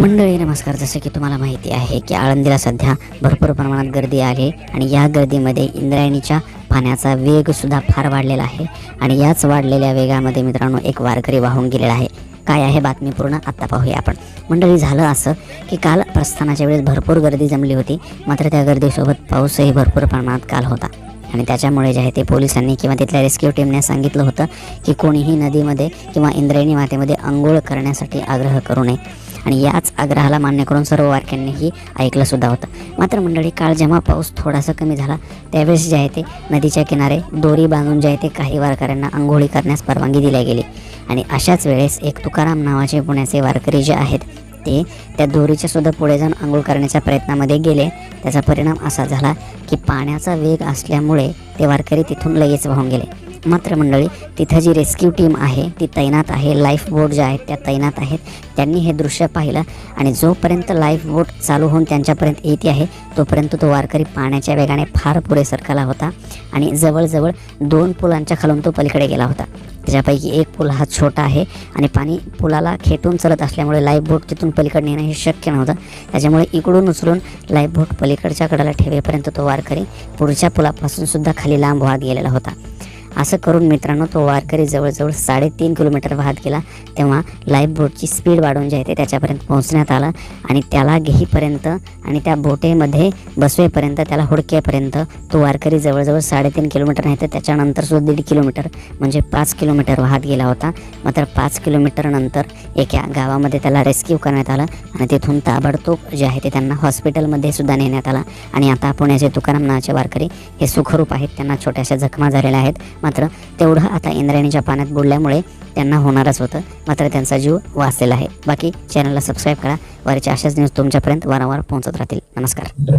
मंडळी नमस्कार. जसं की तुम्हाला माहिती आहे की आळंदीला सध्या भरपूर प्रमाणात गर्दी आहे आणि या गर्दीमध्ये इंद्रायणीच्या पाण्याचा वेगसुद्धा फार वाढलेला आहे आणि याच वाढलेल्या वेगामध्ये मित्रांनो एक वारकरी वाहून गेलेला आहे. काय आहे बातमी पूर्ण? आत्ता पाहूया आपण. मंडळी झालं असं की काल प्रस्थानाच्या वेळेस भरपूर गर्दी जमली होती मात्र त्या गर्दीसोबत पाऊसही भरपूर प्रमाणात काल होता. आणि त्याच्यामुळे जे आहे ते पोलिसांनी किंवा तिथल्या रेस्क्यू टीमने सांगितलं होतं की कोणीही नदीमध्ये किंवा इंद्रायणी मातेमध्ये आंघोळ करण्यासाठी आग्रह करू नये. आणि याच आग्रहाला मान्य करून सर्व वारक्यांनीही ऐकलं सुद्धा होतं. मात्र मंडळी काळ जेव्हा पाऊस थोडासा कमी झाला त्यावेळेस जे आहे ते नदीच्या किनारे दोरी बांधून जे आहे ते काही वारकऱ्यांना आंघोळी करण्यास परवानगी दिल्या गेली. आणि अशाच वेळेस एक तुकाराम नावाचे पुण्याचे वारकरी जे आहेत ते त्या दोरीच्या सुद्धा पुढे जाऊन आंघोळ करण्याच्या प्रयत्नामध्ये गेले. त्याचा परिणाम असा झाला की पाण्याचा वेग असल्यामुळे ते वारकरी तिथून लगेच वाहून गेले. मात्र मंडळी तिथं जी रेस्क्यू टीम आहे ती तैनात आहे लाईफ बोट ज्या आहेत त्या तैनात आहेत. त्यांनी हे दृश्य पाहिलं आणि जोपर्यंत लाईफ बोट चालू होऊन त्यांच्यापर्यंत येते आहे तोपर्यंत तो वारकरी पाण्याच्या वेगाने फार पुढे सरकला होता आणि जवळजवळ दोन पुलांच्या खालून तो पलीकडे गेला होता. त्याच्यापैकी एक पूल हा छोटा आहे आणि पाणी पुलाला खेटून चलत असल्यामुळे लाईफ बोट तिथून पलीकडे नेणं हे शक्य नव्हतं. त्याच्यामुळे इकडून उचलून लाईफ बोट पलीकडच्या कडेला ठेवेपर्यंत तो वारकरी पुढच्या पुलापासून सुद्धा खाली लांब वाहत गेलेला होता. असं करून मित्रांनो तो वारकरी जवळजवळ साडेतीन किलोमीटर वाहत गेला. तेव्हा लाईफ बोटची स्पीड वाढून जे आहे ते त्याच्यापर्यंत पोहोचण्यात आलं आणि त्याला घेईपर्यंत आणि त्या बोटेमध्ये बसवेपर्यंत त्याला हुडकेपर्यंत तो वारकरी जवळजवळ साडेतीन किलोमीटर नाही तर त्याच्यानंतर सुद्धा दीड किलोमीटर म्हणजे पाच किलोमीटर वाहत गेला होता. मात्र पाच किलोमीटरनंतर एका गावामध्ये त्याला रेस्क्यू करण्यात आलं आणि तिथून ताबडतोब जे आहे ते त्यांना हॉस्पिटलमध्ये सुद्धा नेण्यात आला. आणि आता पुण्याचे तुकाराम नावाचे वारकरी हे सुखरूप आहेत. त्यांना छोट्याशा जखमा झालेल्या आहेत. मात्र तेवढं आता इंद्रायणीच्या पाण्यात बुडल्यामुळे त्यांना होणारच होतं. मात्र त्यांचा जीव वाचलेला आहे. बाकी चॅनलला सबस्क्राईब करा. वरच्या अशाच न्यूज तुमच्यापर्यंत वारंवार पोहोचत राहतील. नमस्कार.